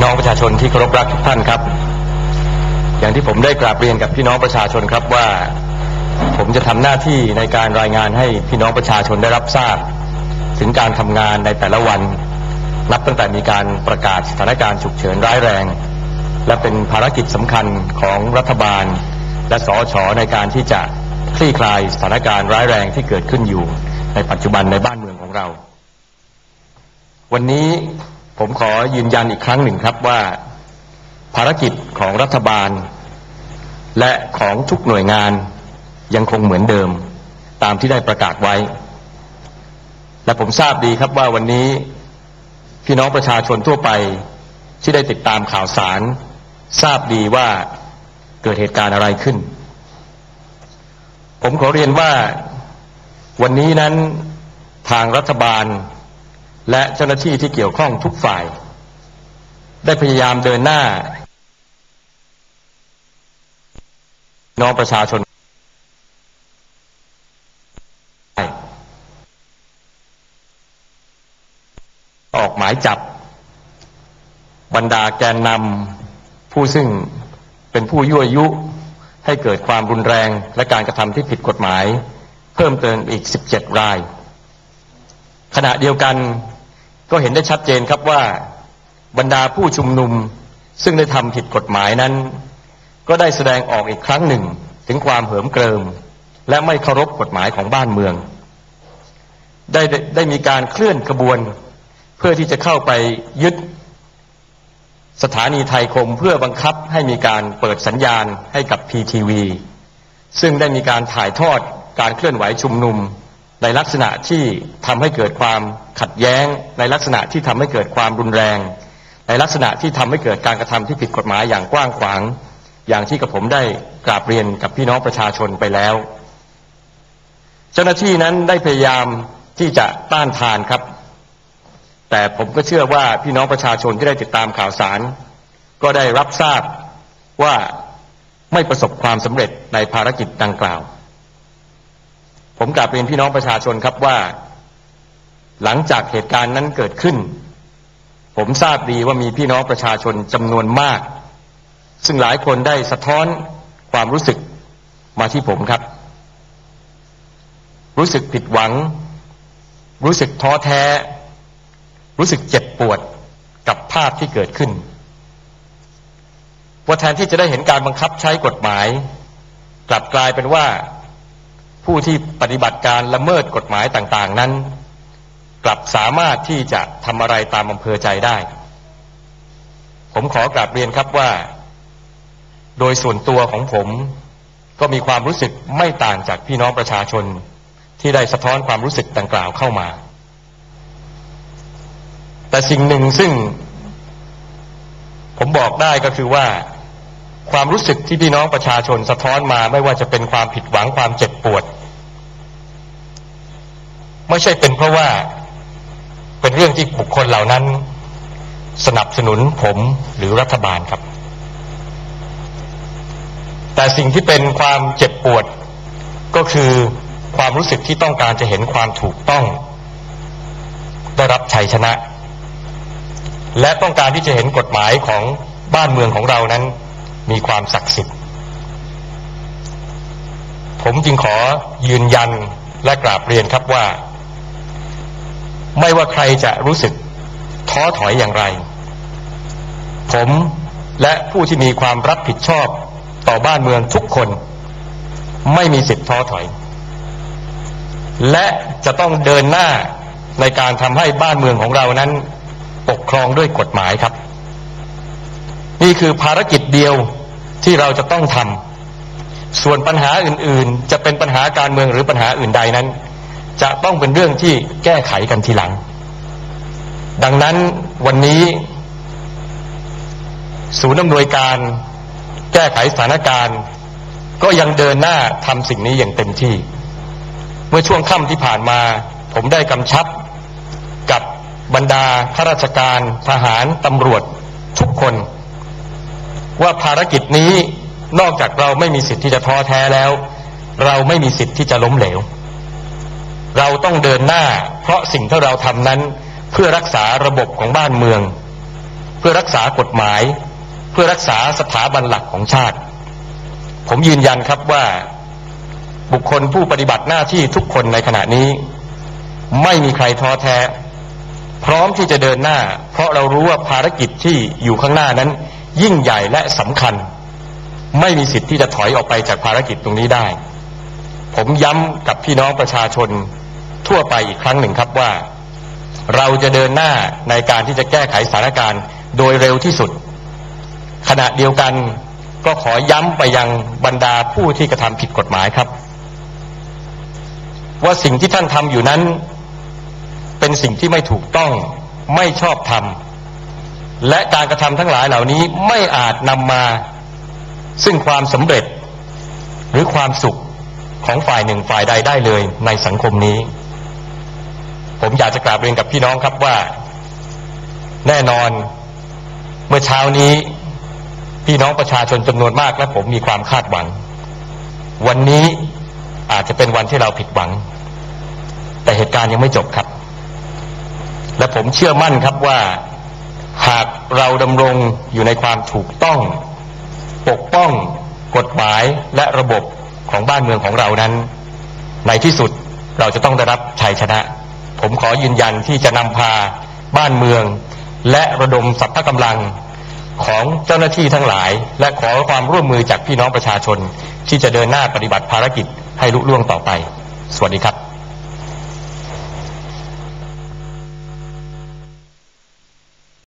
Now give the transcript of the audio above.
พี่น้องประชาชนที่เคารพรักทุกท่านครับ อย่างที่ผมได้กราบเรียนกับพี่น้องประชาชนครับว่า ผมจะทำหน้าที่ในการรายงานให้พี่น้องประชาชนได้รับทราบ ถึงการทำงานในแต่ละวัน นับตั้งแต่มีการประกาศสถานการณ์ฉุกเฉินร้ายแรง และเป็นภารกิจสำคัญของรัฐบาล และสอชอในการที่จะคลี่คลายสถานการณ์ร้ายแรงที่เกิดขึ้นอยู่ ในปัจจุบันในบ้านเมืองของเรา วันนี้ ผมขอยืนยันอีกครั้งหนึ่งครับว่า ภารกิจของรัฐบาล และของทุกหน่วยงานยังคงเหมือนเดิมตามที่ได้ประกาศไว้ และผมทราบดีครับว่าวันนี้พี่น้องประชาชนทั่วไปที่ได้ติดตามข่าวสาร ทราบดีว่าเกิดเหตุการณ์อะไรขึ้น ผมขอเรียนว่าวันนี้นั้นทางรัฐบาล และเจ้าหน้าที่ที่เกี่ยวข้องทุกฝ่าย ได้พยายามเดินหน้า น้องประชาชน ออกหมายจับ บรรดาแกนนำผู้ซึ่งเป็นผู้ยั่วยุ ให้เกิดความรุนแรงและการกระทำที่ผิดกฎหมาย เพิ่มเติมอีก 17 รายขณะเดียวกัน ก็เห็นได้ชัดเจนครับว่าบรรดาผู้ชุมนุมซึ่งได้ทำผิดกฎหมายนั้น ก็ได้แสดงออกอีกครั้งหนึ่งถึงความเหิมเกริม และไม่เคารพกฎหมายของบ้านเมือง ได้ได้ได้มีการเคลื่อนขบวน เพื่อที่จะเข้าไปยึดสถานีไทยคมเพื่อบังคับให้มีการเปิดสัญญาณให้กับ PTV ซึ่งได้มีการถ่ายทอดการเคลื่อนไหวชุมนุม ในลักษณะที่ทำให้เกิดความขัดแย้ง ในลักษณะที่ทำให้เกิดความรุนแรง ในลักษณะที่ทำให้เกิดการกระทำที่ผิดกฎหมายอย่างกว้างขวาง อย่างที่กับผมได้กราบเรียนกับพี่น้องประชาชนไปแล้ว เจ้าหน้าที่นั้นได้พยายามที่จะต้านทานครับ แต่ผมก็เชื่อว่าพี่น้องประชาชนที่ได้ติดตามข่าวสาร ก็ได้รับทราบว่าไม่ประสบความสำเร็จในภารกิจดังกล่าว ผมกลับเรียนพี่น้องประชาชนครับว่า หลังจากเหตุการณ์นั้นเกิดขึ้น ผมทราบดีว่ามีพี่น้องประชาชนจำนวนมาก ซึ่งหลายคนได้สะท้อนความรู้สึกมาที่ผมครับ รู้สึกผิดหวัง รู้สึกท้อแท้ รู้สึกเจ็บปวดกับภาพที่เกิดขึ้นว่าแทนที่จะได้เห็นการบังคับใช้กฎหมาย กลับกลายเป็นว่า ผู้ที่ปฏิบัติการละเมิดกฎหมายต่างๆ นั้น กลับสามารถที่จะทำอะไรตามอำเภอใจได้ ผมขอกราบเรียนครับว่า โดยส่วนตัวของผมก็มีความรู้สึกไม่ต่างจากพี่น้องประชาชน ที่ได้สะท้อนความรู้สึกดังกล่าวเข้ามา แต่สิ่งหนึ่งซึ่ง ผมบอกได้ก็คือว่า ความรู้สึกที่พี่น้องประชาชนสะท้อนมาไม่ว่าจะเป็นความผิดหวังความเจ็บปวด ไม่ใช่เป็นเพราะว่าเป็นเรื่องที่บุคคลเหล่านั้น สนับสนุนผมหรือรัฐบาลครับ แต่สิ่งที่เป็นความเจ็บปวด ก็คือความรู้สึกที่ต้องการจะเห็นความถูกต้อง ได้รับชัยชนะ และต้องการที่จะเห็นกฎหมายของบ้านเมืองของเรานั้น มีความศักดิ์สิทธิ์ ผมจึงขอยืนยันและกราบเรียนครับว่า ไม่ว่าใครจะรู้สึกท้อถอยอย่างไร ผมและผู้ที่มีความรับผิดชอบต่อบ้านเมืองทุกคน ไม่มีสิทธิ์ท้อถอย และจะต้องเดินหน้าในการทำให้บ้านเมืองของเรานั้น ปกครองด้วยกฎหมายครับ นี่คือภารกิจเดียว ที่เราจะต้องทำส่วนปัญหาอื่นๆ จะเป็นปัญหาการเมืองหรือปัญหาอื่นใดนั้น จะต้องเป็นเรื่องที่แก้ไขกันทีหลัง ดังนั้นวันนี้ ศูนย์อำนวยการ แก้ไขสถานการณ์ ก็ยังเดินหน้าทำสิ่งนี้อย่างเต็มที่ เมื่อช่วงค่ำที่ผ่านมา ผมได้กำชับกับบรรดาข้าราชการทหารตำรวจทุกคน ว่าภารกิจนี้นอกจากเราไม่มีสิทธิ์ที่จะท้อแท้แล้ว เราไม่มีสิทธิ์ที่จะล้มเหลว เราต้องเดินหน้า เพราะสิ่งที่เราทำนั้น เพื่อรักษาระบบของบ้านเมือง เพื่อรักษากฎหมาย เพื่อรักษาสถาบันหลักของชาติ ผมยืนยันครับว่า บุคคลผู้ปฏิบัติหน้าที่ทุกคนในขณะนี้ ไม่มีใครท้อแท้ พร้อมที่จะเดินหน้า เพราะเรารู้ว่าภารกิจที่อยู่ข้างหน้านั้น ยิ่งใหญ่และสำคัญ ไม่มีสิทธิ์ที่จะถอยออกไปจากภารกิจตรงนี้ได้ ผมย้ำกับพี่น้องประชาชนทั่วไปอีกครั้งหนึ่งครับว่า เราจะเดินหน้าในการที่จะแก้ไขสถานการณ์โดยเร็วที่สุด ขณะเดียวกันก็ขอย้ำไปยังบรรดาผู้ที่กระทำผิดกฎหมายครับ ว่าสิ่งที่ท่านทำอยู่นั้น เป็นสิ่งที่ไม่ถูกต้องไม่ชอบธรรม และการกระทำทั้งหลายเหล่านี้ไม่อาจนำมาซึ่งความสำเร็จ หรือความสุขของฝ่ายหนึ่งฝ่ายใดได้เลยในสังคมนี้ ผมอยากจะกราบเรียนกับพี่น้องครับว่า แน่นอนเมื่อเช้านี้ พี่น้องประชาชนจำนวนมากและผมมีความคาดหวัง วันนี้อาจจะเป็นวันที่เราผิดหวัง แต่เหตุการณ์ยังไม่จบครับ และผมเชื่อมั่นครับว่า หากเราดำรงอยู่ในความถูกต้อง ปกป้องกฎหมายและระบบของบ้านเมืองของเรานั้น ในที่สุดเราจะต้องได้รับชัยชนะ ผมขอยืนยันที่จะนำพาบ้านเมือง และระดมสรรพกำลังของเจ้าหน้าที่ทั้งหลาย และขอความร่วมมือจากพี่น้องประชาชน ที่จะเดินหน้าปฏิบัติภารกิจให้ลุล่วงต่อไป สวัสดีครับ